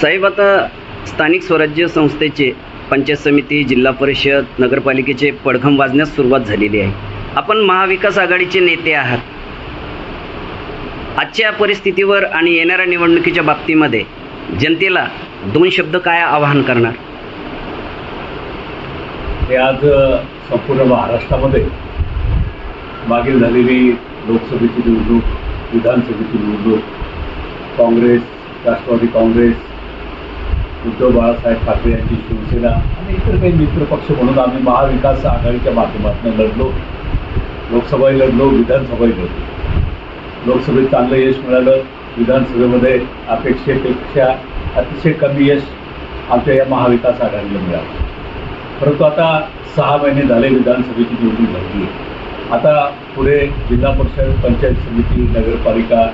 साहेब आता स्थानिक स्वराज्य संस्थेचे पंचायत समिती जिल्हा परिषद नगरपालिकेचे पडघम वाजण्यास सुरुवात झालेली आहे. आपण महाविकास आघाडीचे नेते आहात. आजच्या परिस्थितीवर आणि येणाऱ्या निवडणुकीच्या बाबतीमध्ये जनतेला दोन शब्द काय आवाहन करणार? हे आज संपूर्ण महाराष्ट्रामध्ये मागील झालेली लोकसभेची निवडणूक विधानसभेची निवडणूक काँग्रेस राष्ट्रवादी काँग्रेस उद्धव बाळासाहेब ठाकरे यांची शिवसेना आणि इतर काही मित्रपक्ष म्हणून आम्ही महाविकास आघाडीच्या माध्यमातून लढलो. लोकसभाही लढलो विधानसभाही लढलो. लोकसभेत चांगलं यश मिळालं. विधानसभेमध्ये अपेक्षेपेक्षा अतिशय कमी यश आमच्या या महाविकास आघाडीला मिळालं. परंतु आता सहा महिने झाले विधानसभेची निवडणूक झाली. आहे आता पुढे जिल्हा परिषद पंचायत समिती नगरपालिका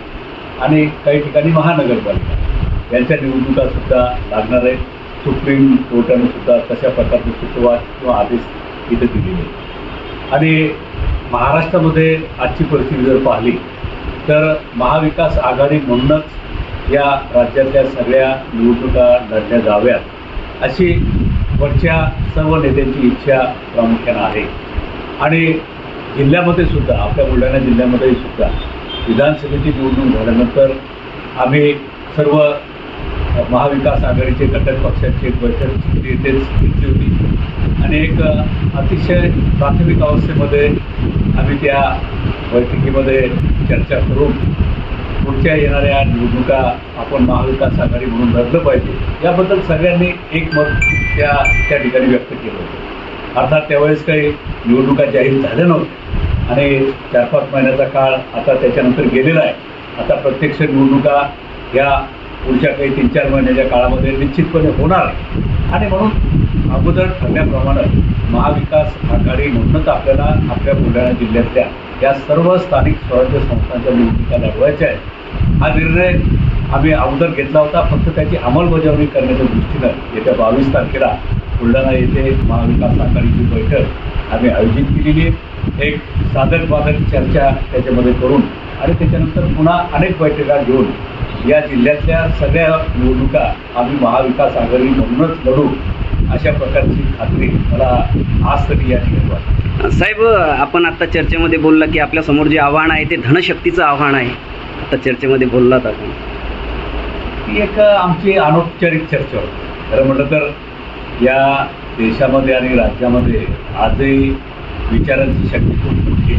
आणि काही ठिकाणी महानगरपालिका. यांच्या निवडणुका सुद्धा लागणार आहेत. सुप्रीम कोर्टाने सुद्धा तशा प्रकारचे सुतोवाच किंवा आदेश इथे दिलेले आणि महाराष्ट्रामध्ये आजची परिस्थिती जर पाहिली तर महाविकास आघाडी म्हणूनच या राज्यातल्या सगळ्या निवडणुका लढल्या जाव्यात अशी वरच्या सर्व नेत्यांची इच्छा प्रामुख्यानं आहे. आणि जिल्ह्यामध्ये सुद्धा आपल्या बुलढाणा जिल्ह्यामध्ये सुद्धा विधानसभेची निवडणूक झाल्यानंतर आम्ही सर्व महाविकास आघाडीचे घटक पक्षाची एक बैठक इथेच घेतली होती. आणि एक अतिशय प्राथमिक अवस्थेमध्ये आम्ही त्या बैठकीमध्ये चर्चा करून पुढच्या येणाऱ्या निवडणुका आपण महाविकास आघाडी म्हणून लढलं पाहिजे. याबद्दल सगळ्यांनी एकमत त्या त्या ठिकाणी व्यक्त केलं होतं. अर्थात त्यावेळेस काही निवडणुका जाहीर झाल्या नव्हत्या. आणि चार पाच महिन्याचा काळ आता त्याच्यानंतर गेलेला आहे. आता प्रत्यक्ष निवडणुका या पुढच्या काही तीन चार महिन्याच्या काळामध्ये निश्चितपणे होणार. आणि म्हणून अगोदर ठरल्याप्रमाणे महाविकास आघाडी म्हणूनच आपल्याला आपल्या बुलढाणा जिल्ह्यातल्या या सर्व स्थानिक स्वराज्य संस्थांच्या निवडणुका लढवायच्या आहेत. हा निर्णय आम्ही अगोदर घेतला होता फक्त त्याची अंमलबजावणी करण्याच्या दृष्टीनं येत्या बावीस तारखेला बुलढाणा येथे महाविकास आघाडीची बैठक आम्ही आयोजित केलेली आहे. एक साधक बाधक चर्चा त्याच्यामध्ये करून आणि त्याच्यानंतर पुन्हा अनेक बैठका घेऊन या जिल्ह्यातल्या सगळ्या निवडणुका आम्ही महाविकास आघाडी म्हणूनच लढू अशा प्रकारची खात्री मला आज तरी या ठिकाणी वाटते. साहेब आपण आता चर्चेमध्ये बोलला की आपल्यासमोर जे आव्हान आहे ते धनशक्तीचं आव्हान आहे. आता चर्चेमध्ये बोललात आपण. ही एक आमची अनौपचारिक चर्चा होती. खरं म्हटलं तर या देशामध्ये आणि राज्यामध्ये आजही विचारांची शक्ती खूप मोठी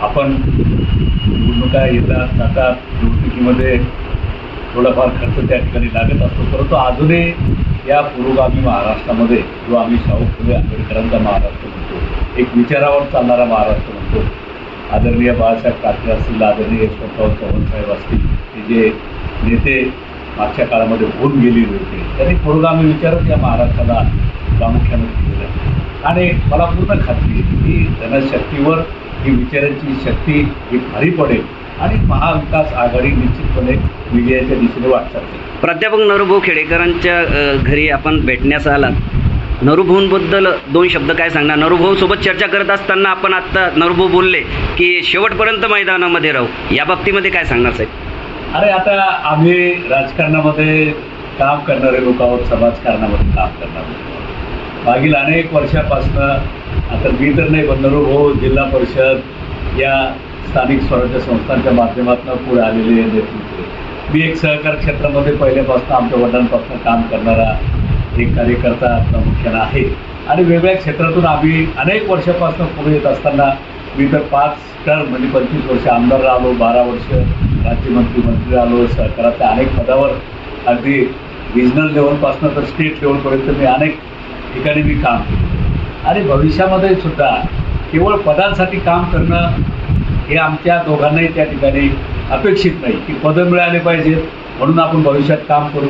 आपण निवडणुका येतात जातात निवडणुकीमध्ये थोडाफार खर्च त्या ठिकाणी लागत असतो. परंतु अजूनही या पुरोगामी महाराष्ट्रामध्ये जो आम्ही शाहू फुले आंबेडकरांचा महाराष्ट्र म्हणतो एक विचारावर चालणारा महाराष्ट्र म्हणतो. आदरणीय बाळासाहेब ठाकरे असतील आदरणीय यशवंतराव चव्हाण साहेब असतील हे जे नेते मागच्या काळामध्ये होऊन गेलेले होती. त्यांनी पुरोगामी विचारच या महाराष्ट्राला प्रामुख्यानं दिलेला आहे. आणि मला पूर्ण खात्री की जनशक्तीवर ही विचारांची शक्ती ही भारी पडेल आणि महाविकास आघाडी निश्चितपणे विजयाच्या दिशेने वाटचाल प्राध्यापक नरुभाऊ खेडेकरांच्या घरी आपण भेटण्यास आलात. नरूभाऊंबद्दल दोन शब्द काय सांगणार? नरुभाऊ सोबत चर्चा करत असताना आपण आत्ता नरुभाऊ बोलले की शेवटपर्यंत मैदानामध्ये राहू. या बाबतीमध्ये काय सांगणार साहेब? अरे आता आम्ही राजकारणामध्ये काम करणारे लोक आहोत समाजकारणामध्ये काम करणार मागील अनेक वर्षापासनं आता मी तर नाही बंदरू हो जिल्हा परिषद या स्थानिक स्वराज्य संस्थांच्या माध्यमातून पुढे आलेले नेतृत्व. मी एक सहकार क्षेत्रामध्ये पहिल्यापासून आमच्या वडिलांपासून काम करणारा एक कार्यकर्ता प्रामुख्यानं आहे. आणि वेगवेगळ्या क्षेत्रातून आम्ही अनेक वर्षापासून पुढे येत असताना मी तर पाच टर्म म्हणजे पंचवीस वर्ष आमदार राहिलो बारा वर्ष राज्यमंत्री मंत्री आलो सरकारातल्या अनेक पदावर अगदी रिजनल लेवलपासून तर स्टेट लेवलपर्यंत मी अनेक ठिकाणी मी काम केलं. आणि भविष्यामध्ये सुद्धा केवळ पदांसाठी काम करणं हे आमच्या दोघांनाही त्या ठिकाणी अपेक्षित नाही. की पदं मिळाले पाहिजेत म्हणून आपण भविष्यात काम करू.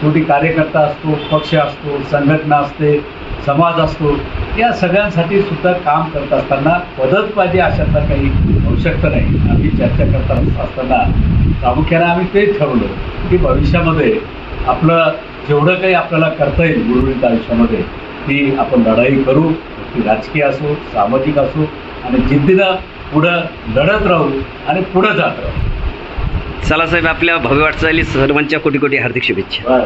शेवटी कार्यकर्ता असतो पक्ष असतो संघटना असते समाज असतो. या सगळ्यांसाठी सुद्धा काम करत असताना पदच पाहिजे अशातला काही आवश्यकता नाही. आम्ही चर्चा करत असताना प्रामुख्याने आम्ही तेच ठरवलं की भविष्यामध्ये आपलं जेवढं काही आपल्याला करता येईल गुरुवित आयुष्यामध्ये ती आपण लढाई करू ती राजकीय असो सामाजिक असो आणि जिद्दीनं पुढं लढत राहू आणि पुढं जात राहू. चला साहेब आपल्या भव्य वाटचाली सर्वांच्या कोटी कोटी हार्दिक शुभेच्छा.